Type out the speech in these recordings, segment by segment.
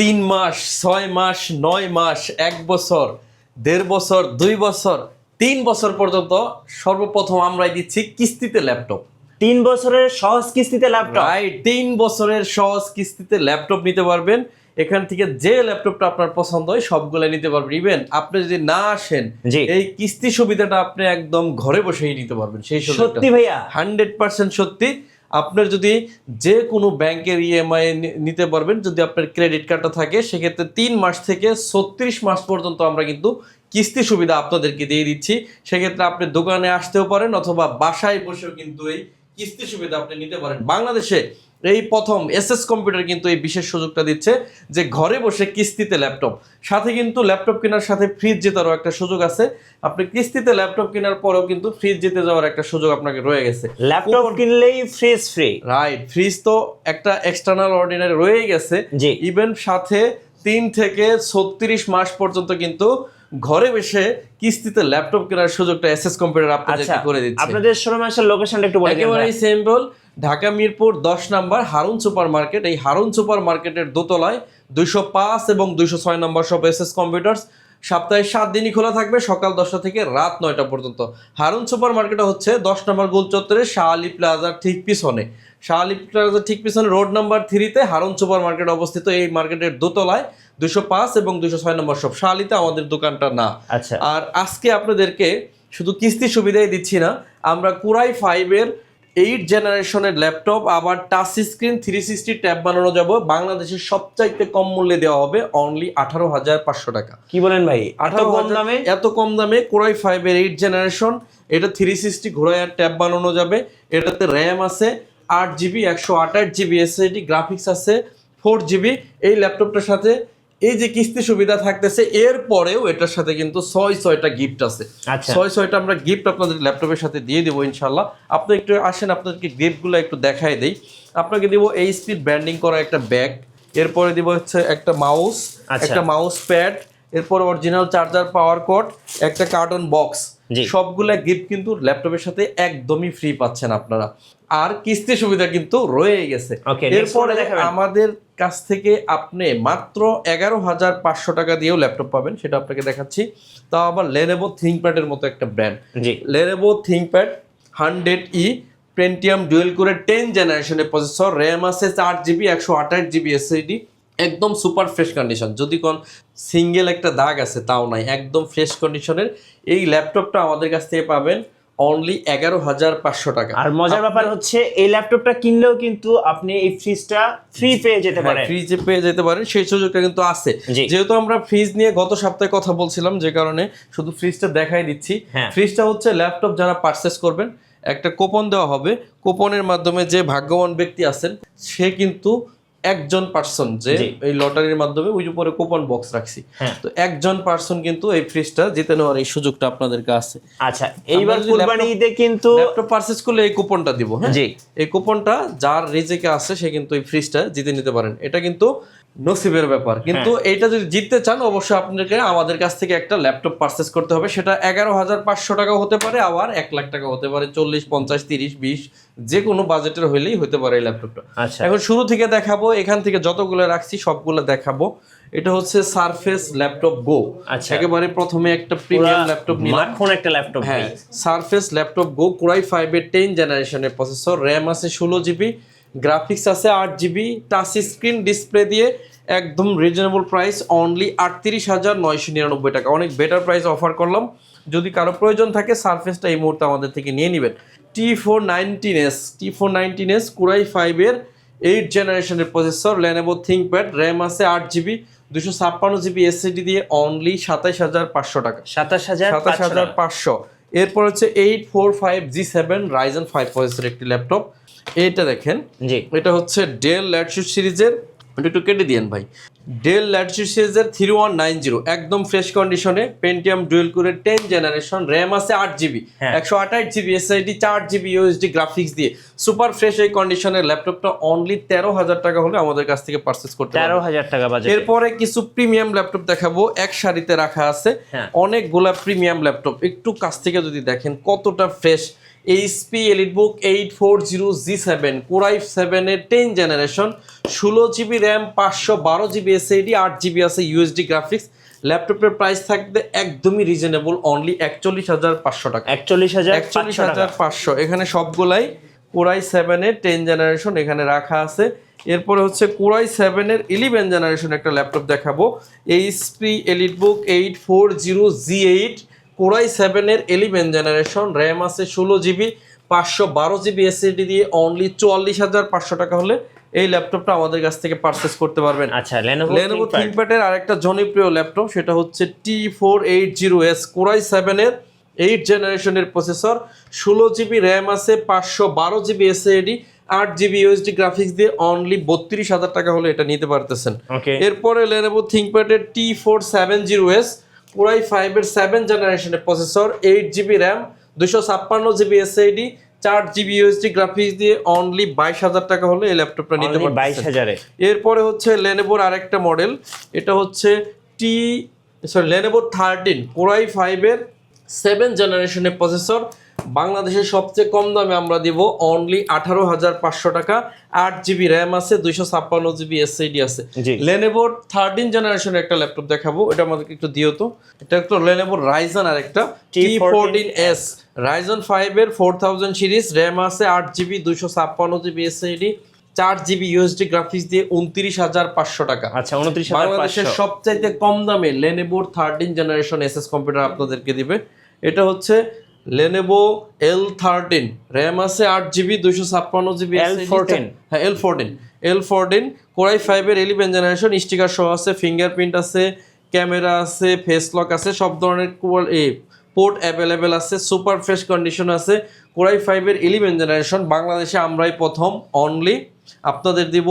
তিন মাস ছয় মাস নয় মাস এক বছর দেড় বছর দুই বছর তিন বছর পর্যন্ত সর্বপ্রথম আমরাই দিচ্ছি কিস্তিতে ল্যাপটপ। তিন বছরের সহজ কিস্তিতে ল্যাপটপ? রাইট তিন বছরের সহজ কিস্তিতে ল্যাপটপ নিতে পারবেন। এখান থেকে যে ল্যাপটপটা আপনার পছন্দ হয় সবগুলো নিতে পারবেন। ইভেন আপনি যদি না আসেন। এই কিস্তি সুবিধাটা আপনি একদম ঘরে বসেই নিতে পারবেন। সেই সত্যি ভাইয়া। হান্ড্রেড পার্সেন্ট সত্যি। আপনার যদি যে কোনো ব্যাংকের ইএমআই নিতে পারবেন, যদি আপনার ক্রেডিট কার্ডটা থাকে, সেক্ষেত্রে তিন মাস থেকে ছত্রিশ মাস পর্যন্ত আমরা কিন্তু কিস্তি সুবিধা আপনাদেরকে দিয়ে দিচ্ছি। সেক্ষেত্রে আপনি দোকানে আসতেও পারেন অথবা বাসায় বসেও কিন্তু এই কিস্তি সুবিধা আপনি নিতে পারেন। বাংলাদেশে এই প্রথম এসএস কম্পিউটার কিন্তু এই বিশেষ সুযোগটা দিচ্ছে যে ঘরে বসে কিস্তিতে ল্যাপটপ। সাথে কিন্তু ল্যাপটপ কেনার সাথে ফ্রিজ জেতারও একটা সুযোগ আছে। আপনি কিস্তিতে ল্যাপটপ কেনার পরেও কিন্তু ফ্রিজ জিতে যাওয়ার একটা সুযোগ আপনাকে রয়ে গেছে। ল্যাপটপ কিনলেই ফ্রিজ ফ্রি রাইট ফ্রিজ তো একটা এক্সটার্নাল অর্ডিনারি রয়েই গেছে। ইভেন সাথে তিন থেকে ছত্রিশ মাস পর্যন্ত কিন্তু ঘরে বসে কিস্তিতে ল্যাপটপ কেনার সুযোগটা এসএস কম্পিউটার আচ্ছা আপনাদেরকে করে দিচ্ছে। আপনাদের শোরুম আসার লোকেশনটা একটু বলে দিন একেবারেই সিম্পল ঢাকা মিরপুর দশ নাম্বার হারুন সুপার মার্কেট এই হারুন সুপার মার্কেটের দোতলায় দুইশো পাঁচ এবং দুইশো ছয় নম্বর সব এস এস কম্পিউটার্স। সপ্তাহে সাত দিনই খোলা থাকবে সকাল দশটা থেকে রাত নয়টা পর্যন্ত। হারুন সুপার মার্কেট হচ্ছে দশ নম্বর গোল চত্বরে শাহ আলী প্লাজার ঠিক পিছনে। শাহ আলী প্লাজার ঠিক পিছনে রোড নাম্বার থ্রিতে হারুন সুপার মার্কেট অবস্থিত। এই মার্কেটের দোতলায় দুশো পাঁচ এবং দুশো ছয় নম্বর সব। শাহ আলীতে আমাদের দোকানটা না। আচ্ছা। আর আজকে আপনাদেরকে শুধু কিস্তি সুবিধাই দিচ্ছি না আমরা কুরাই ফাইভের এইট জেনারেশনের ল্যাপটপ আবার touch screen three sixty tab বানানো যাব। বাংলাদেশের সবচাইতে কম মূল্যে দেওয়া হবে অনলি আঠারো হাজার পাঁচশো টাকা। কি বলেন ভাই? আঠারো কম দামে? এত কম দামে কোরাই ফাইভের এইট জেনারেশন এটা থ্রি সিক্সটি ঘোড়ায় ট্যাব বানানো যাবে। এটাতে র্যাম আছে আট জিবি একশো আঠাশ জিবি এসএসডি গ্রাফিক্স আছে ফোর জিবি এই ল্যাপটপটার সাথে এই যে কিস্তি সুবিধা থাকতেছে এর পরেও এটার সাথে কিন্তু ছয় ছয়টা গিফট আছে। আচ্ছা। ছয় ছয়টা আমরা গিফট আপনাদের ল্যাপটপের সাথে দিয়ে দেবো ইনশাল্লাহ আপনি একটু আসেন আপনাদেরকে গিফটগুলো একটু দেখাই দেই। আপনাকে দিব এই স্পিড ব্র্যান্ডিং করা একটা ব্যাগ এরপরে দিব হচ্ছে একটা মাউস আচ্ছা। একটা মাউস প্যাড এরপর অরিজিনাল চার্জার পাওয়ার কট একটা কার্টন বক্স। সবগুলা গিফট কিন্তু ল্যাপটপের সাথে একদমই ফ্রি পাচ্ছেন আপনারা। আর কিস্তি সুবিধা কিন্তু রয়ে গেছে। এরপরে আমাদের কাছ থেকে আপনি মাত্র এগারো হাজার পাঁচশো টাকা দিয়েও ল্যাপটপ পাবেন সেটা আপনাকে দেখাচ্ছি। তাও আবার লেনেভো থিঙ্কপ্যাডের মতো একটা ব্র্যান্ড জি। Lenovo ThinkPad hundred E Pentium dual core ten জেনারেশনের প্রসেসর র্যাম আছে চার জিবি একশো আঠাশ জিবি এসএসডি একদম সুপার ফ্রেশ কন্ডিশন যদি কোন সিঙ্গেল একটা দাগ আছে তাও নাই একদম ফ্রেশ কন্ডিশনের এই ল্যাপটপটা আমাদের কাছ থেকে পাবেন অনলি এগারো হাজার পাঁচশো টাকা। আর মজার ব্যাপার হচ্ছে এই ল্যাপটপটা কিনলেও কিন্তু আপনি এই ফ্রিজটা ফ্রি পেয়ে যেতে পারেন। ফ্রিজে পেয়ে যেতে পারেন সেই সুযোগটা কিন্তু আছে। যেহেতু আমরা ফ্রিজ নিয়ে গত সপ্তাহে কথা বলছিলাম যে কারণে শুধু ফ্রিজটা দেখাই দিচ্ছি। হ্যাঁ। ফ্রিজটা হচ্ছে ল্যাপটপ যারা পারচেস করবেন একটা কুপন দেওয়া হবে। কুপনের মাধ্যমে যে ভাগ্যবান ব্যক্তি আছেন সে কিন্তু একজন পার্সন যে এই লটারির মাধ্যমে ওই উপরে কুপন বক্স রাখছি। হ্যাঁ। তো একজন পার্সন কিন্তু এই ফ্রিজটা জিতে নেওয়ার এই সুযোগটা আপনাদের কাছে। আচ্ছা এইবার কুরবানি ঈদে কিন্তু ল্যাপটপ পারচেজ করলে এই কুপনটা দিব হ্যাঁ? জি। এই কুপনটা যার রিজেকে আছে সে কিন্তু এই ফ্রিজটা জিতে নিতে পারেন। এটা কিন্তু নসিবের ব্যাপার। কিন্তু এটা যদি জিততে চান অবশ্যই আপনাকে আমাদের কাছ থেকে একটা ল্যাপটপ পারচেস করতে হবে। সেটা এগারো হাজার পাঁচশো টাকা হতে পারে আবার এক লাখ টাকা হতে পারে চল্লিশ পঞ্চাশ তিরিশ বিশ যে কোনো বাজেটের হইলেই হতে পারে এই ল্যাপটপটা। আচ্ছা। এখন শুরু থেকে দেখাবো এখান থেকে যতগুলো রাখছি সবগুলো দেখাবো। এটা হচ্ছে সারফেস ল্যাপটপ গো আচ্ছা। একেবারে প্রথমে একটা প্রিমিয়াম ল্যাপটপ নিলাম। মাখন একটা ল্যাপটপ। হ্যাঁ সারফেস ল্যাপটপ গো কুরাই ফাইভের টেন জেনারেশনের প্রসেসর র্যাম আছে ষোলো জিবি গ্রাফিক্স আছে আট জিবি টাচ স্ক্রিন ডিসপ্লে দিয়ে একদম রিজনেবল প্রাইস অনলি আটত্রিশ হাজার নয়শো নিরানব্বই টাকা। অনেক বেটার প্রাইস অফার করলাম। যদি কারও প্রয়োজন থাকে সারফেসটা এই মুহূর্তে আমাদের থেকে নিয়ে নেবেন। T four nineteen S T four nineteen S core i ফাইভের এইট জেনারেশনের প্রসেসর লেনেভো থিঙ্কপ্যাড র্যাম আছে আট জিবি দুশো ছাপ্পান্ন জিবি এসএসডি দিয়ে অনলি সাতাইশ হাজার পাঁচশো টাকা। সাতাশ হাজার সাতাশ হাজার পাঁচশো। এরপর হচ্ছে eight four five G seven Ryzen five processor একটি ল্যাপটপ এইটা দেখেন। জি। এটা হচ্ছে ডেল ল্যাটসুট সিরিজের এটা একটু কেটে দিয়েন ভাই। ডেল ল্যাটসুট সিরিজের থ্রি ওয়ান নাইন জিরো একদম ফ্রেশ কন্ডিশনে Pentium dual core ten generation RAM আছে আট জিবি হ্যাঁ। একশো আঠাশ জিবি এসআইডি চার জিবি ইউএসডি গ্রাফিক্স দিয়ে। সুপার ফ্রেশ এই কন্ডিশনের ল্যাপটপটা অনলি তেরো হাজার টাকা হলে আমাদের কাছ থেকে পারচেস করতে তেরো হাজার টাকা বাজেট এরপরে কিছু প্রিমিয়াম ল্যাপটপ দেখাবো এক সারিতে রাখা আছে। হ্যাঁ। অনেকগুলা প্রিমিয়াম ল্যাপটপ একটু কাছ থেকে যদি দেখেন কতটা fresh HP EliteBook eight four zero G seven core i সেভেনের টেন জেনারেশন ষোলো জিবি র্যাম পাঁচশো বারো জিবি এস এসএডি আট জিবি আছে ইউএসডি গ্রাফিক্স ল্যাপটপের প্রাইস থাকবে একদমই রিজনেবল অনলি একচল্লিশ হাজার পাঁচশো টাকা। একচল্লিশ হাজার একচল্লিশ হাজার পাঁচশো, এখানে সবগুলাই কোরাই সেভেনের টেন জেনারেশন এখানে রাখা আছে। এরপরে হচ্ছে কোরাই সেভেনের ইলেভেন জেনারেশন একটা ল্যাপটপ দেখাবো। HP EliteBook eight four zero G eight core i সেভেনের ইলেভেন জেনারেশন র্যাম আছে ষোলো জিবি পাঁচশো বারো জিবি এসএসডি দিয়ে অনলি চুয়াল্লিশ হাজার পাঁচশো টাকা হলে এই ল্যাপটপটা আমাদের কাছ থেকে পারচেস করতে পারবেন। আচ্ছা লেনোভো লেনোভো থিংকপ্যাডের আরেকটা জনপ্রিয় ল্যাপটপ সেটা হচ্ছে T four eight zero S core i সেভেনের এইট জেনারেশনের প্রসেসর ষোলো জিবি র্যাম আছে পাঁচশো বারো জিবি এসএডি আট জিবি ইউএসডি গ্রাফিক্স দিয়ে অনলি বত্রিশ হাজার টাকা হলে এটা নিতে পারতেছেন। এরপরে Lenovo থিংকপ্যাডের T four seven zero S core i ফাইভের সেভেন জেনারেশনের প্রসেসর এইট জিবি র্যাম দুশো ছাপ্পান্ন জিবি এসআইডি চার জিবি ইউএসডি গ্রাফিক্স দিয়ে অনলি বাইশ হাজার টাকা হলে এই ল্যাপটপটা নিতে বাইশ পারতেছেন। হাজারে। এরপরে হচ্ছে লেনেভোর আরেকটা মডেল এটা হচ্ছে T sorry Lenovo thirteen core i ফাইভের সেভেন জেনারেশনের প্রসেসর বাংলাদেশের সবচেয়ে কম দামে আমরা দিব অনলি আঠারো হাজার পাঁচশো টাকা। আট জিবি র্যাম আছে দুইশো ছাপ্পান্ন জিবি এসআইডি আছে। জি। লেনেভোর থার্টিন জেনারেশনের একটা ল্যাপটপ দেখাবো এটা আমাদেরকে একটু দিও তো। এটা একটু লেনেভোর রাইজন আর একটা টি ফোরটিন এস রাইজন ফাইভের ফোর থাউজেন্ড সিরিজ র্যাম আছে আট জিবি দুইশো ছাপ্পান্ন জিবি এসআইডি চার জিবি ইউএসডি গ্রাফিক্স দিয়ে উনত্রিশ হাজার পাঁচশো টাকা। আচ্ছা উনত্রিশ বাংলাদেশের সবচাইতে কম দামে লেনেভোর থার্টিন জেনারেশন এসএস কম্পিউটার আপনাদেরকে দিবে। এটা হচ্ছে লেনেভো এল থার্টিন র্যাম আছে আট জিবি দুইশো ছাপ্পান্ন জিবি L14 হ্যাঁ L fourteen L fourteen core i ফাইভের ইলেভেন জেনারেশন স্টিকার সহ আছে ফিঙ্গারপ্রিন্ট আছে ক্যামেরা আছে ফেস লক আছে সব ধরনের এ পোর্ট অ্যাভেলেবেল আছে সুপার ফ্রেশ কন্ডিশন আছে। কোরাই ফাইভের ইলেভেন জেনারেশন বাংলাদেশে আমরাই প্রথম অনলি আপনাদের দিব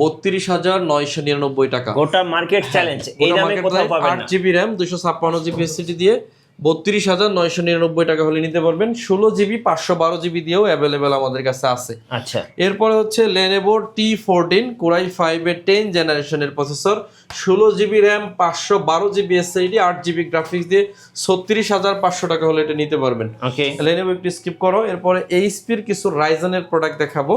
বত্রিশ হাজার নয়শো নিরানব্বই টাকা। গোটা মার্কেট চ্যালেঞ্জ এই দামে কোথাও পাবেন আট জিবি র্যাম দুশো ছাপ্পান্ন জিবি এসিটি দিয়ে বত্রিশ হাজার নয়শো নিরানব্বই টাকা হলে নিতে পারবেন। ষোলো জিবি পাঁচশো বারো জিবি দিয়েও অ্যাভেলেবেল আমাদের কাছে আছে। আচ্ছা। এরপরে হচ্ছে Lenovo T fourteen core i ফাইভের টেন জেনারেশনের প্রসেসর ষোলো জিবি র্যাম পাঁচশো বারো জিবি এসআইডি আট জিবি গ্রাফিক্স দিয়ে ছত্রিশ হাজার পাঁচশো টাকা হলে এটা নিতে পারবেন। ওকে। লেনেভো একটু স্কিপ করো। এরপরে এইচপির কিছু রাইজনের প্রোডাক্ট দেখাবো।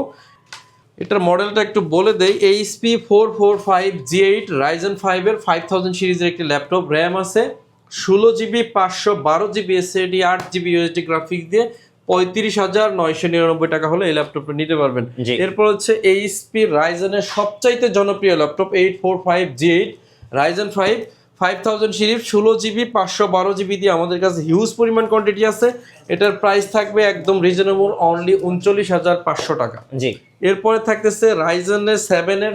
এটার মডেলটা একটু বলে দেই। HP four four five G eight Ryzen ফাইভের ফাইভ থাউজেন্ড সিরিজের একটি ল্যাপটপ র্যাম আছে। ষোলো জিবি পাঁচশো বারো জিবি এসএডি আট জিবি ইউএসডি গ্রাফিক্স দিয়ে পঁয়ত্রিশ হাজার নয়শো নিরানব্বই টাকা হলে এই ল্যাপটপটা নিতে পারবেন। এরপর হচ্ছে এইচপি রাইজেনের সবচাইতে জনপ্রিয় laptop eight four five G eight Ryzen five five thousand series ষোলো জিবি পাঁচশো বারো জিবি দিয়ে আমাদের কাছে হিউজ পরিমাণ কোয়ান্টিটি আছে। এটার প্রাইস থাকবে একদম রিজনেবল অনলি উনচল্লিশ হাজার পাঁচশো টাকা। জি। এরপরে থাকতেছে রাইজেনের সেভেনের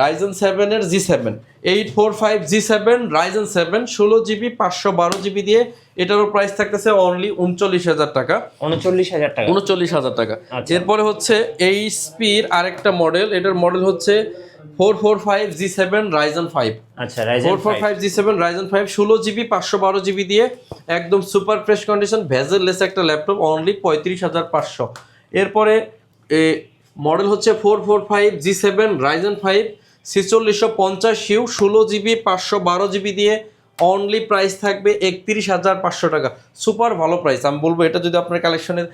রাইজেন সেভেনের G seven eight four five G seven Ryzen seven ষোলো জিবি পাঁচশো বারো জিবি দিয়ে এটারও প্রাইস থাকতেছে অনলি উনচল্লিশ হাজার টাকা। উনচল্লিশ হাজার টাকা। উনচল্লিশ হাজার টাকা। আচ্ছা। এরপরে হচ্ছে এইচপির আরেকটা মডেল এটার মডেল হচ্ছে four four five G seven Ryzen five আচ্ছা four four five G seven Ryzen five ষোলো জিবি পাঁচশো বারো জিবি দিয়ে একদম সুপার ফ্রেশ কন্ডিশন ভেজেল একটা ল্যাপটপ অনলি পঁয়ত্রিশ হাজার পাঁচশো। এরপরে মডেল হচ্ছে four four five G seven Ryzen five ছেচল্লিশশো পঞ্চাশ ইউ ষোলো জিবি, পাঁচশো বারো জিবি দিয়ে অনলি প্রাইস থাকবে একত্রিশ হাজার পাঁচশো টাকা। সুপার ভালো প্রাইস আমি বলব, এটা যদি আপনার কালেকশনের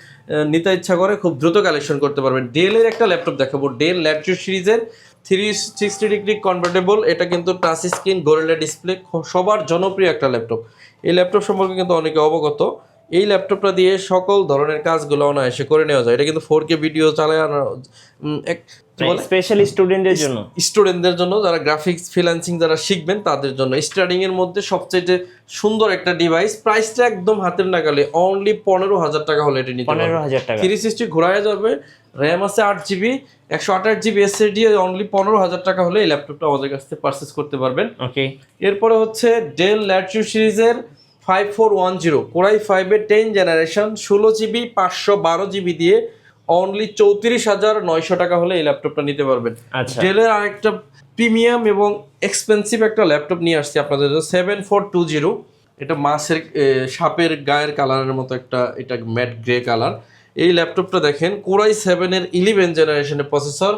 নিতে ইচ্ছা করে, খুব দ্রুত কালেকশন করতে পারবেন। ডেলের একটা ল্যাপটপ দেখাবো। ডেল ল্যাপটপ সিরিজের থ্রি সিক্সটি ডিগ্রি কনভার্টেবল এটা কিন্তু টাচ স্ক্রিন গোরেলা ডিসপ্লে সবার জনপ্রিয় একটা ল্যাপটপ এই ল্যাপটপ সম্পর্কে কিন্তু অনেকে অবগত। এই ল্যাপটপটা দিয়ে সকল ধরনের কাজগুলো অনায়াসে করে নেওয়া যায়। এটা কিন্তু ফোর কে ভিডিও চালায় আনা এক? স্পেশাল স্টুডেন্টদের জন্য। স্টুডেন্টদের জন্য যারা গ্রাফিক্স ফ্রিল্যান্সিং যারা শিখবেন তাদের জন্য। স্টার্টিং এর মধ্যে সবচেয়ে সুন্দর একটা ডিভাইস প্রাইসটা একদম হাতের নাগালে। অনলি পনেরো হাজার টাকা হলে এটা নিতে পনেরো হাজার টাকা। থ্রি সিক্সটি ঘোরায় যাবে র্যাম আছে আট জিবি একশো আঠাশ জিবি এসএসডি অনলি পনেরো হাজার টাকা হলে এই ল্যাপটপটা আমাদের কাছ থেকে পারচেস করতে পারবেন। ওকে এরপরে হচ্ছে ডেল ল্যাটিউ সিরিজের five four one zero core i ফাইভের টেন জেনারেশন ষোলো জিবি পাঁচশো বারো জিবি দিয়ে অনলি চৌত্রিশ হাজার নয়শো টাকা হলে এই ল্যাপটপটা নিতে পারবেন। আচ্ছা। ডেলের আরেকটা প্রিমিয়াম এবং এক্সপেন্সিভ একটা ল্যাপটপ নিয়ে আসছি আপনাদের জন্য সেভেন ফোর টু জিরো এটা মাছের সাপের গায়ের কালারের মতো একটা এটা ম্যাট গ্রে কালার এই ল্যাপটপটা দেখেন কোরাই সেভেনের ইলেভেন জেনারেশনের প্রসেসর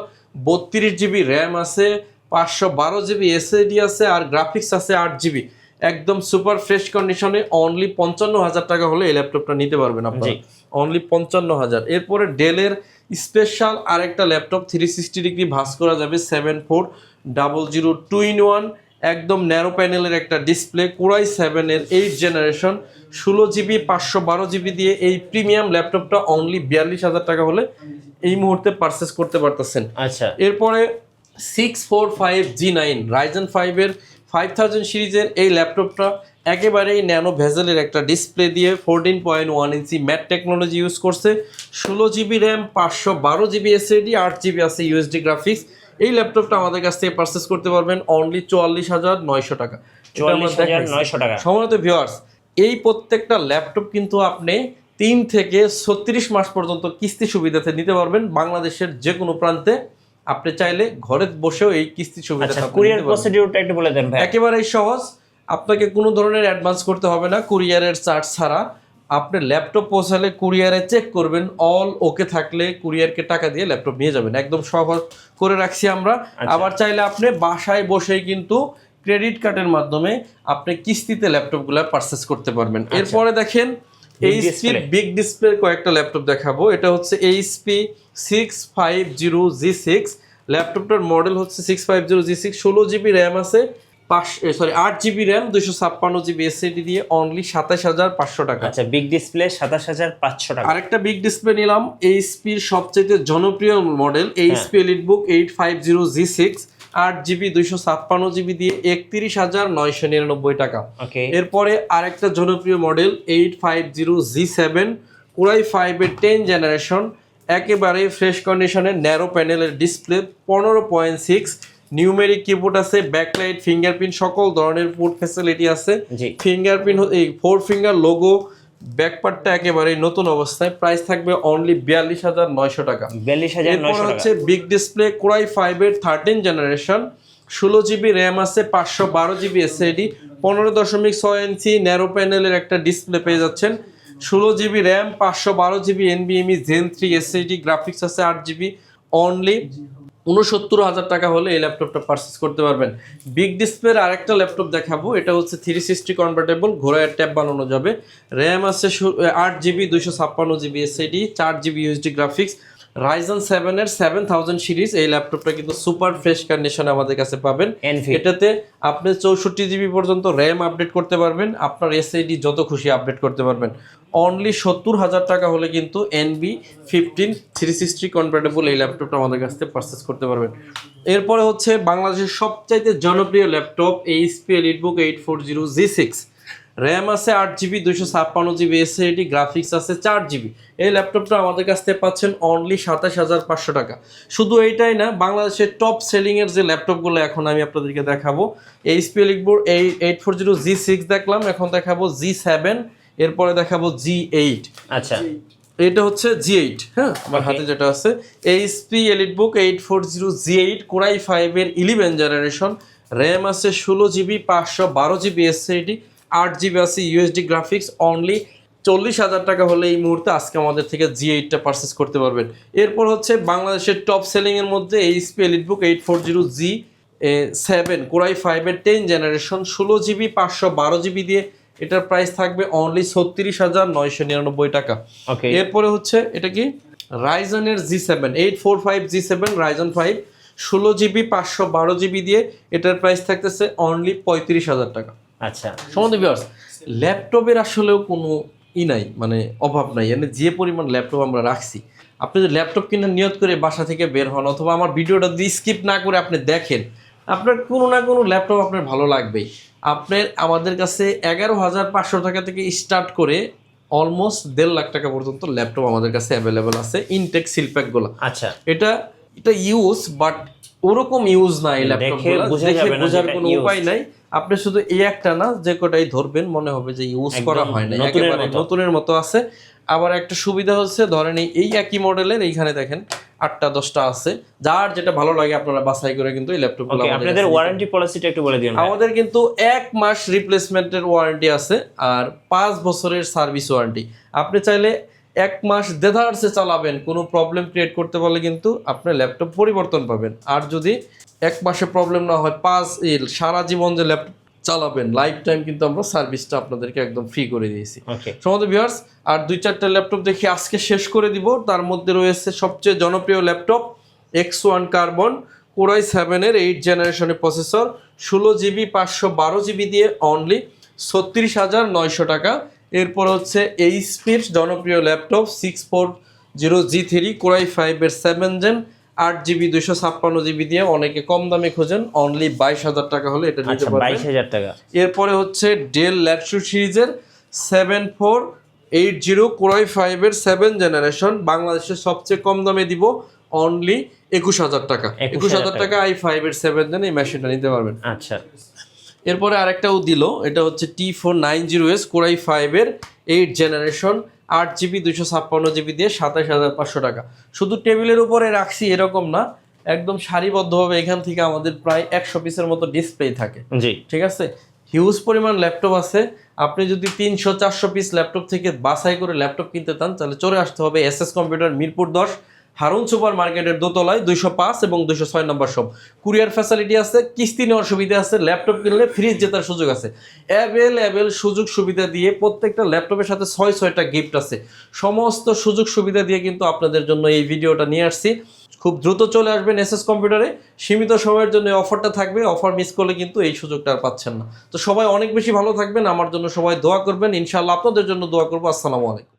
বত্রিশ জিবি র্যাম আছে পাঁচশো বারো জিবি এসএডি আছে আর গ্রাফিক্স আছে আট জিবি একদম সুপার ফ্রেশ কন্ডিশনে অনলি পঞ্চান্ন হাজার টাকা হলে এই ল্যাপটপটা নিতে পারবেন আপনারা। জি। অনলি পঞ্চান্ন হাজার এরপরে ডেলের স্পেশাল আরেকটা ল্যাপটপ থ্রি সিক্সটি ডিগ্রি ভাস করা যাবে seven four double zero two in one একদম ন্যারো প্যানেলের একটা ডিসপ্লে কুড়াই সেভেনের এইট জেনারেশন ষোলো জিবি পাঁচশো বারো জিবি দিয়ে এই প্রিমিয়াম ল্যাপটপটা অনলি বিয়াল্লিশ হাজার টাকা হলে এই মুহূর্তে পারচেস করতে পারতেছেন। আচ্ছা। এরপরে six four five G nine Ryzen ফাইভের ফাইভ থাউজেন্ড সিরিজের এই ল্যাপটপটা একেবারেই ন্যানো ভেজেলের একটা ডিসপ্লে দিয়ে fourteen point one inch matte technology use করছে। ষোলো জিবি র্যাম পাঁচশো বারো জিবি এসএডি আট জিবি আছে ইউএসডি গ্রাফিক্স এই ল্যাপটপটা আমাদের কাছ থেকে পারচেস করতে পারবেন অনলি চুয়াল্লিশ হাজার নয়শো টাকা। টাকা। সময়ত ভিউয়ার্স এই প্রত্যেকটা ল্যাপটপ কিন্তু আপনি তিন থেকে ছত্রিশ মাস পর্যন্ত কিস্তি সুবিধাতে নিতে পারবেন বাংলাদেশের যে কোনো প্রান্তে। আপনি চাইলে ঘরে বসেও এই কিস্তি সুবিধাটা আচ্ছা কুরিয়ার প্রসিডিউরটা একটু বলে দেন ভাই। একেবারেই সহজ। আপনাকে কোনো ধরনের অ্যাডভান্স করতে হবে না কুরিয়ারের চার্জ ছাড়া। আপনি ল্যাপটপ পৌঁছালে কুরিয়ারে চেক করবেন অল ওকে থাকলে কুরিয়ারকে টাকা দিয়ে ল্যাপটপ নিয়ে যাবেন। একদম সহজ করে রাখছি আমরা। আচ্ছা। আবার চাইলে আপনি বাসায় বসেই কিন্তু ক্রেডিট কার্ডের মাধ্যমে আপনি কিস্তিতে ল্যাপটপগুলো পারচেস করতে পারবেন। এরপরে দেখেন এইচপি। বিগ ডিসপ্লে কয়েকটা ল্যাপটপ দেখাবো। এটা হচ্ছে HP six five zero G six ল্যাপটপটার model হচ্ছে six five zero G six ষোলো জিবি র্যাম আছে পাঁচ সরি আট জিবি র্যাম দুশো ছাপ্পান্ন জিবি এসএডি দিয়ে অনলি সাতাশ হাজার পাঁচশো টাকা। আচ্ছা বিগ ডিসপ্লে সাতাশ হাজার পাঁচশো টাকা। আরেকটা বিগ ডিসপ্লে নিলাম এইচপির সবচেয়ে জনপ্রিয় model HP EliteBook eight five zero G six আট জিবি দুইশো ছাপ্পান্ন জিবি দিয়ে একত্রিশ হাজার নয়শো নিরানব্বই টাকা। ওকে এরপরে আরেকটা জনপ্রিয় model eight five zero G seven core i ফাইভের টেন জেনারেশন একেবারে ফ্রেশ কন্ডিশনের ন্যারো প্যানেলের ডিসপ্লে পনেরো পয়েন্ট সিক্স নিউমেরিক কিবোর্ড আছে ব্যাকলাইট ফিঙ্গারপ্রিন্ট সকল ধরনের পোর্ট ফ্যাসিলিটি আছে। ফিঙ্গারপ্রিন্ট এই ফোর ফিঙ্গার লোগো ব্যাকপার্টটা একেবারে নতুন অবস্থায়। প্রাইস থাকবে অনলি বিয়াল্লিশ হাজার নয়শো টাকা। বিয়াল্লিশ হাজার এরপর হচ্ছে বিগ ডিসপ্লে কোরাই ফাইভের থার্টিন জেনারেশন ষোলো জিবি র্যাম আছে পাঁচশো বারো জিবি এস এসএডি পনেরো দশমিক ছয় ইঞ্চি ন্যারো প্যানেলের একটা ডিসপ্লে পেয়ে যাচ্ছেন। ষোলো জিবি র্যাম পাঁচশো বারো GB এনবিএমই gen three S SSD graphics আছে আট জিবি অনলি উনসত্তর হাজার টাকা হলে এই ল্যাপটপটা পারচেস করতে পারবেন। বিগ ডিসপ্লের আরেকটা ল্যাপটপ দেখাবো, এটা হচ্ছে থ্রি সিক্সটি কনভার্টেবল ঘোড়ায় ট্যাব বানানো যাবে। র্যাম আছে আট জিবি দুইশো ছাপ্পান্ন জিবি এসআইডি চার জিবি ইউএসডি গ্রাফিক্স রাইজন সেভেনের সেভেন থাউজেন্ড সিরিজ এই ল্যাপটপটা কিন্তু সুপার ফ্রেশ কন্ডিশনে আমাদের কাছে পাবেন। এটাতে আপনি চৌষট্টি জিবি পর্যন্ত র্যাম আপডেট করতে পারবেন আপনার এসএডি যত খুশি আপডেট করতে পারবেন। অনলি সত্তর হাজার টাকা হলে কিন্তু এনবি ফিফটিন থ্রি সিক্সটি কনভার্টেবল এই ল্যাপটপটা আমাদের কাছ থেকে পারচেস করতে পারবেন। এরপরে হচ্ছে বাংলাদেশের সবচাইতে জনপ্রিয় laptop HP EliteBook eight four zero G six RAM আছে আট জিবি দুইশো ছাপ্পান্ন জিবি এসএডি গ্রাফিক্স আছে চার জিবি। এই ল্যাপটপটা আমাদের কাছ থেকে পাচ্ছেন অনলি সাতাশ হাজার পাঁচশো টাকা। শুধু এইটাই না বাংলাদেশের টপ সেলিংয়ের যে ল্যাপটপগুলো এখন আমি আপনাদেরকে দেখাবো এইচপি লিখবোর্ড এই eight four zero G six দেখলাম এখন দেখাবো জি সেভেন এরপরে দেখাবো জি এইট আচ্ছা। এটা হচ্ছে জি এইট হ্যাঁ? আমার হাতে যেটা আছে। HP EliteBook eight four zero G eight core i ফাইভের ইলেভেন জেনারেশন র্যাম আছে ষোলো জিবি পাঁচশো বারো জিবি এসএডি আট জিবি আছে ইউএসডি গ্রাফিক্স অনলি চল্লিশ হাজার টাকা হলে এই মুহূর্তে আজকে আমাদের থেকে জি এইটটা পারচেস করতে পারবেন। এরপর হচ্ছে বাংলাদেশের টপ সেলিংয়ের মধ্যে HP EliteBook eight four zero G seven core i ফাইভের টেন জেনারেশন ষোলো জিবি পাঁচশো বারো জিবি দিয়ে এটার প্রাইস থাকবে অনলি ছত্রিশ হাজার নয়শো নিরানব্বই টাকা। এরপরে হচ্ছে এটা কি? রাইজনের G seven eight four five G seven Ryzen five ষোলো জিবি পাঁচশো বারো জিবি দিয়ে এটার প্রাইস থাকতেছে অনলি পঁয়ত্রিশ হাজার টাকা। আচ্ছা সম্বন্ধে বিয়ার্স ল্যাপটপের আসলেও কোনো ই নাই মানে অভাব নাই। মানে যে পরিমাণ ল্যাপটপ আমরা রাখছি আপনি যদি ল্যাপটপ কিনে নিয়ত করে বাসা থেকে বের হন অথবা আমার ভিডিওটা যদি স্কিপ না করে আপনি দেখেন আপনার কোনো না কোনো ল্যাপটপ আপনার ভালো লাগবেই। আপনার আমাদের কাছে এগারো হাজার পাঁচশো টাকা থেকে স্টার্ট করে অলমোস্ট দেড় লাখ টাকা পর্যন্ত ল্যাপটপ আমাদের কাছে অ্যাভেলেবেল আছে ইনটেক সিলপ্যাকগুলো আচ্ছা। এটা এটা ইউজ বাট ওরকম ইউজ না এই ল্যাপটপগুলো দেখে বোঝার কোনো উপায় নাই। আপনি শুধু এই একটা না যে কটাই ধরবেন মনে হবে যে ইউজ করা হয় না একেবারে। নতুনের মতো আছে। আবার একটা সুবিধা হচ্ছে ধরেন এই- একই মডেলের এইখানে দেখেন আটটা দশটা আছে। যার যেটা ভালো লাগে আপনারা বাছাই করে কিন্তু এই ল্যাপটপগুলো ওকে আপনাদের ওয়ারেন্টি পলিসিটা একটু বলে দিন আমাদের কিন্তু এক মাস রিপ্লেসমেন্টের ওয়ারেন্টি আছে আর পাঁচ বছরের সার্ভিস ওয়ারেন্টি আপনি চাইলে এক মাস দেধারসে চালাবেন কোনো প্রবলেম ক্রিয়েট করতে পারলে কিন্তু আপনার ল্যাপটপ পরিবর্তন পাবেন। আর যদি এক মাসে প্রবলেম না হয় পাঁচ ইল সারা জীবন যে ল্যাপটপ চালাবেন লাইফ টাইম কিন্তু আমরা সার্ভিসটা আপনাদেরকে একদম ফ্রি করে দিয়েছি। সমস্ত ভিউয়ার্স আর দুই চারটা ল্যাপটপ দেখি আজকে শেষ করে দিব। তার মধ্যে রয়েছে সবচেয়ে জনপ্রিয় laptop X one Carbon core i সেভেনের এইট জেনারেশনের প্রসেসর ষোলো জিবি পাঁচশো বারো জিবি দিয়ে অনলি ছত্রিশ হাজার নয়শো টাকা। এরপর হচ্ছে এইচপির জনপ্রিয় laptop six four zero G three core i ফাইভের সেভেন জেন আট জিবি দুশো ছাপ্পান্ন জিবি দিয়ে অনেকে কম দামে খোঁজেন। অনলি বাইশ হাজার টাকা হলে এটা নিতে আচ্ছা পারবেন। বাইশ হাজার টাকা। এরপরে হচ্ছে ডেল ল্যাটসু সিরিজের seven four eight zero core i ফাইভের সেভেন জেনারেশন বাংলাদেশের সবচেয়ে কম দামে দিব অনলি একুশ হাজার টাকা। একুশ হাজার টাকা। আই ফাইভের সেভেন জেন এই মেশিনটা নিতে পারবেন। আচ্ছা। এরপরে আরেকটাও দিল এটা হচ্ছে T four nine zero S core i ফাইভের এইট জেনারেশন আট জিবি দুশো ছাপ্পান্ন জিবি দিয়ে সাতাশ হাজার পাঁচশো টাকা। শুধু টেবিলের উপরে রাখছি এরকম না একদম সারিবদ্ধভাবে এখান থেকে আমাদের প্রায় একশো পিসের মতো ডিসপ্লে থাকে। জি। ঠিক আছে? হিউজ পরিমাণ ল্যাপটপ আছে। আপনি যদি তিনশো চারশো পিস ল্যাপটপ থেকে বাছাই করে ল্যাপটপ কিনতে চান তাহলে চলে আসতে হবে এস এস কম্পিউটার মিরপুর দশ হারুন সুপার মার্কেটের দোতলায় দুইশো পাঁচ এবং দুইশো ছয় নম্বর সব কুরিয়ার ফ্যাসিলিটি আছে, কিস্তি নেওয়ার সুবিধা আছে ল্যাপটপ কিনলে ফ্রিজ জেতার সুযোগ আছে। অ্যাভেলেবেল সুযোগ সুবিধা দিয়ে প্রত্যেকটা ল্যাপটপের সাথে ছয় ছয়টা গিফট আছে। সমস্ত সুযোগ সুবিধা দিয়ে কিন্তু আপনাদের জন্য এই ভিডিওটা নিয়ে আসছি। খুব দ্রুত চলে আসবেন এস এস কম্পিউটারে সীমিত সময়ের জন্য অফারটা থাকবে। অফার মিস করলে কিন্তু এই সুযোগটা আর পাচ্ছেন না। তো সবাই অনেক বেশি ভালো থাকবেন। আমার জন্য সবাই দোয়া করবেন। ইনশাআল্লাহ আপনাদের জন্য দোয়া করব। আসসালামু আলাইকুম।